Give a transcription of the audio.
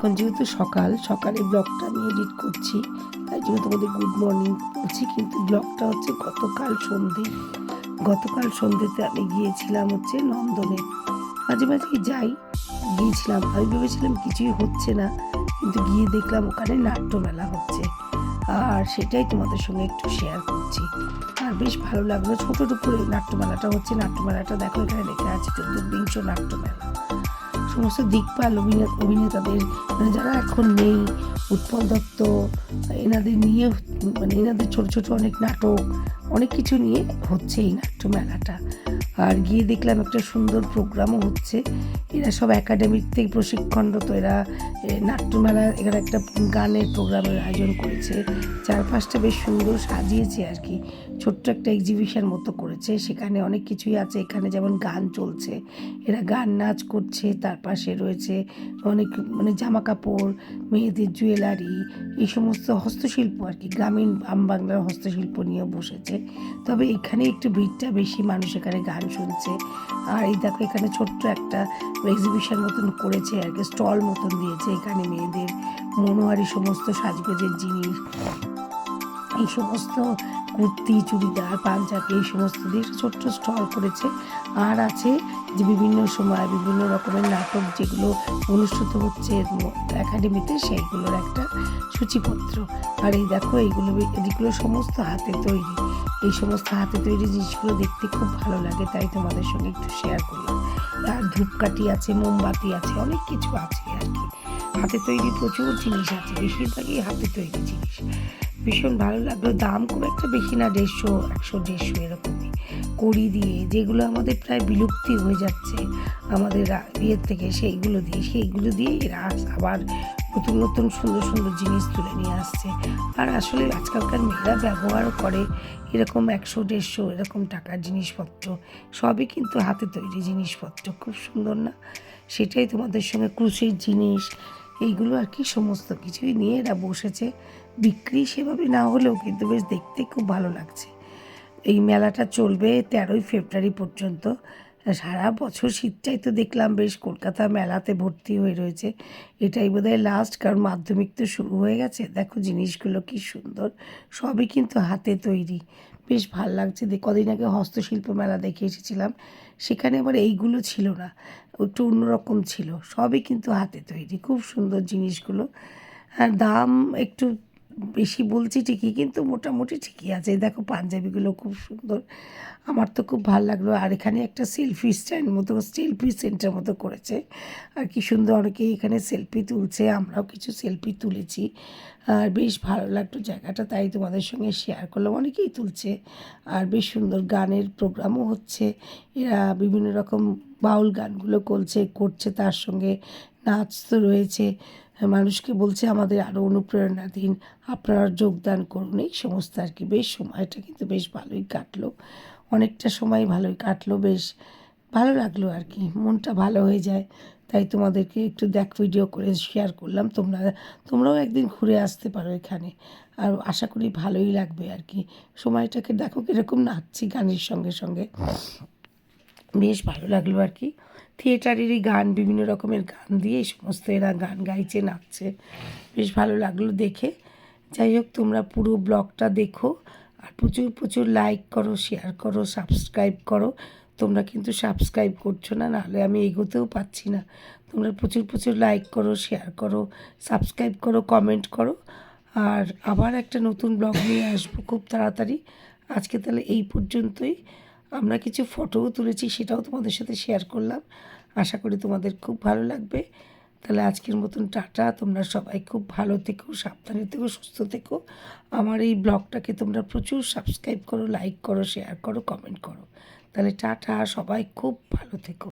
এখন যেহেতু সকাল, সকালে ব্লগটা আমি এডিট করছি, তাই জন্য তোমাদের গুড মর্নিং বলছি। কিন্তু ব্লগটা হচ্ছে গতকাল সন্ধে। গতকাল সন্ধেতে আমি গিয়েছিলাম হচ্ছে নন্দনে। মাঝে মাঝে যাই, গিয়েছিলাম। আমি ভেবেছিলাম কিছুই হচ্ছে না, কিন্তু গিয়ে দেখলাম ওখানে নাট্যমেলা হচ্ছে। আর সেটাই তোমাদের সঙ্গে একটু শেয়ার করছি। আর বেশ ভালো লাগল। ছোটোটুকু করে নাট্যমেলাটা হচ্ছে। নাট্যমেলাটা দেখো এখানে লেখা আছে চতুর্বিংশ নাট্যমেলা। সমস্ত দিকপাল অভিনে- অভিনেতাদের মানে যারা এখন নেই, উৎপল দত্ত, এনাদের নিয়ে মানে এনাদের ছোট ছোট অনেক নাটক, অনেক কিছু নিয়ে হচ্ছে এই নাট্য মেলাটা। আর গিয়ে দেখলাম একটা সুন্দর প্রোগ্রামও হচ্ছে। এরা সব একাডেমিক থেকে প্রশিক্ষণরত, এরা নাট্যমেলা এখানে একটা গানের প্রোগ্রামের আয়োজন করেছে। চারপাশটা বেশ সুন্দর সাজিয়েছে আর কি। ছোট্ট একটা এক্সিবিশন মতো করেছে। সেখানে অনেক কিছুই আছে। এখানে যেমন গান চলছে, এরা গান নাচ করছে, তার পাশে রয়েছে অনেক মানে জামা কাপড় মেয়েদের জুয়েলারি, এই সমস্ত হস্তশিল্প আর কি। গ্রামীণ, আম বাংলার হস্তশিল্প নিয়ে বসেছে। তবে এখানে একটু ভিড়টা বেশি মানুষ এখানে গান শুনছে। আর এই দেখো এখানে ছোট্ট একটা এক্সিবিশন মতন করেছে আর কি স্টল মতন দিয়েছে এখানে মেয়েদের। মনোহারি সমস্ত সাজগোজের জিনিস। এই সমস্ত কুর্তি, চুড়িদার, পাঞ্জাবি, এই সমস্ত দিয়ে ছোট্ট স্টল করেছে। আর আছে যে বিভিন্ন সময় বিভিন্ন রকমের নাটক যেগুলো অনুষ্ঠিত হচ্ছে একাডেমিতে সেইগুলোর একটা সূচিপত্র। আর এই দেখো এইগুলো, এগুলো সমস্ত হাতে তৈরি। এই সমস্ত হাতে তৈরি জিনিসগুলো দেখতে খুব ভালো লাগে, তাই তোমাদের সঙ্গে একটু শেয়ার করলাম আর ধূপকাঠি আছে, মোমবাতি আছে, অনেক কিছু আছে আর কি। হাতে তৈরি প্রচুর জিনিস আছে, বেশিরভাগই হাতে তৈরি জিনিস। ভীষণ ভালো লাগল, দাম খুব একটা বেশি না, দেড়শো, একশো, দেড়শো এরকমই। কড়ি দিয়ে, যেগুলো আমাদের প্রায় বিলুপ্তি হয়ে যাচ্ছে, আমাদের ইয়ের থেকে, সেইগুলো দিয়ে সেইগুলো দিয়ে এরা আবার নতুন নতুন সুন্দর সুন্দর জিনিস তুলে নিয়ে আসছে। আর আসলে আজকালকার মেয়েরা ব্যবহার করে এরকম একশো, দেড়শো এরকম টাকার জিনিসপত্র, সবই কিন্তু হাতে তৈরি জিনিসপত্র। খুব সুন্দর না? সেটাই তোমাদের সঙ্গে ক্রুশের জিনিস, এইগুলো আর কি সমস্ত কিছুই নিয়ে এরা বসেছে। বিক্রি সেভাবে না হলেও কিন্তু বেশ দেখতে খুব ভালো লাগছে। এই মেলাটা চলবে তেরোই ফেব্রুয়ারি পর্যন্ত। সারা বছর শীতটাই তো দেখলাম, বেশ কলকাতা মেলাতে ভর্তি হয়ে রয়েছে। এটাই বোধহয় লাস্ট কারণ মাধ্যমিক তো শুরু হয়ে গেছে। দেখো জিনিসগুলো কি সুন্দর, সবই কিন্তু হাতে তৈরি। বেশ ভালো লাগছে কদিন আগে হস্তশিল্প মেলা দেখে এসেছিলাম, সেখানে আবার এইগুলো ছিল না, একটু অন্যরকম ছিল। সবই কিন্তু হাতে তৈরি, খুব সুন্দর জিনিসগুলো। আর দাম একটু বেশি বলছি ঠিকই, কিন্তু মোটামুটি ঠিকই আছে। দেখো পাঞ্জাবিগুলো খুব সুন্দর। আমার তো খুব ভালো লাগল। আর এখানে একটা সেলফি স্ট্যান্ড মতো সেলফি সেন্টার মতো করেছে। আর কি সুন্দর অনেকেই এখানে সেলফি তুলছে, আমরাও কিছু সেলফি তুলেছি। আর বেশ ভালো লাগল জায়গাটা, তাই তোমাদের সঙ্গে শেয়ার করলাম। অনেকেই তুলছে। আর বেশ সুন্দর গানের প্রোগ্রামও হচ্ছে। এরা বিভিন্ন রকম বাউল গানগুলো করছে করছে তার সঙ্গে, নাচ তো রয়েছে। মানুষকে বলছে, আমাদের আরও অনুপ্রেরণা দিন, আপনারা যোগদান করুন। এই সমস্ত আর কি। বেশ, সময়টা কিন্তু বেশ ভালোই কাটলো। অনেকটা সময় ভালোই কাটলো, বেশ ভালো লাগল আর কি। মনটা ভালো হয়ে যায়। তাই তোমাদেরকে একটু দেখ ভিডিও করে শেয়ার করলাম। তোমরা, তোমরাও একদিন ঘুরে আসতে পারো এখানে। আর আশা করি ভালোই লাগবে আর কি। সময়টাকে দেখো কীরকম নাচছি গানের সঙ্গে সঙ্গে। বেশ ভালো লাগল আর কি। থিয়েটারেরই গান, বিভিন্ন রকমের গান দিয়ে এই সমস্ত এরা গান গাইছে, নাচছে। বেশ ভালো লাগল দেখে। যাই হোক, তোমরা পুরো ব্লগটা দেখো আর প্রচুর প্রচুর লাইক করো শেয়ার করো সাবস্ক্রাইব করো। তোমরা কিন্তু সাবস্ক্রাইব করছ না, নাহলে আমি এগোতেও পাচ্ছি না। তোমরা প্রচুর প্রচুর লাইক করো শেয়ার করো সাবস্ক্রাইব করো কমেন্ট করো। আর আবার একটা নতুন ব্লগ নিয়ে আসব খুব তাড়াতাড়ি। আজকে তাহলে এই পর্যন্তই। আমরা কিছু ফটোও তুলেছি, সেটাও তোমাদের সাথে শেয়ার করলাম। আশা করি তোমাদের খুব ভালো লাগবে। তাহলে আজকের মতন টাটা। তোমরা সবাই খুব ভালো থেকো, সাবধানে থেকো, সুস্থ থেকো। আমার এই ব্লগটাকে তোমরা প্রচুর সাবস্ক্রাইব করো লাইক করো শেয়ার করো কমেন্ট করো। তাহলে টাটা, সবাই খুব ভালো থেকো।